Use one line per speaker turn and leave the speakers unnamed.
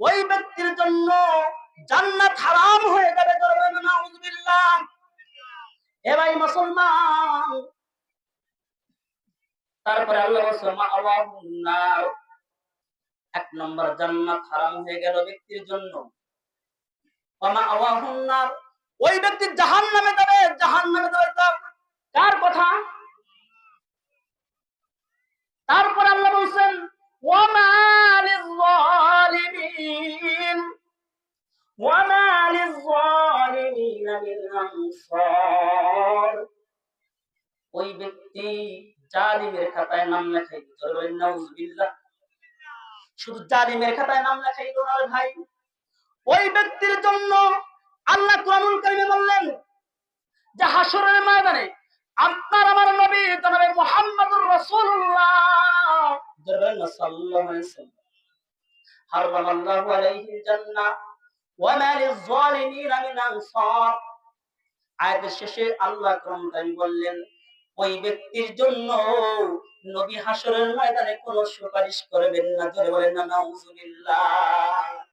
ওই ব্যক্তির জন্য জান্নাত হারাম হয়ে যাবে এ ভাই মুসলমান। তারপরে আল্লাহ বলছে, মা আওয়াহুন এক নম্বর, জান্নাত হারাম হয়ে গেল ব্যক্তির জন্য। ওই ব্যক্তি যাবে জাহান্নামে যাবে তার ওই ব্যক্তি জালিমের খাতায় নাম লেখাই শুধু জালিমের খাতায় নাম লেখাই দিত না ভাই। ওই ব্যক্তির জন্য আল্লাহ কোরআনুল কারিমে বললেন, যে হাসরের ময়দানে আপনার আমার নবী জনাবে মুহাম্মদুর রাসূলুল্লাহ। সাল্লাল্লাহু আলাইহি ওয়াসাল্লাম। হারামাল্লাহু আলাইহিল জান্নাহ। ওয়া মা লিয-যালিমিন মিন আনসার। আয়াতের শেষে আল্লাহ ক্রমদানি কারীম বললেন, ওই ব্যক্তির জন্য নবী হাসরের ময়দানে কোন সুপারিশ করবেন না। ধরে বলেন, না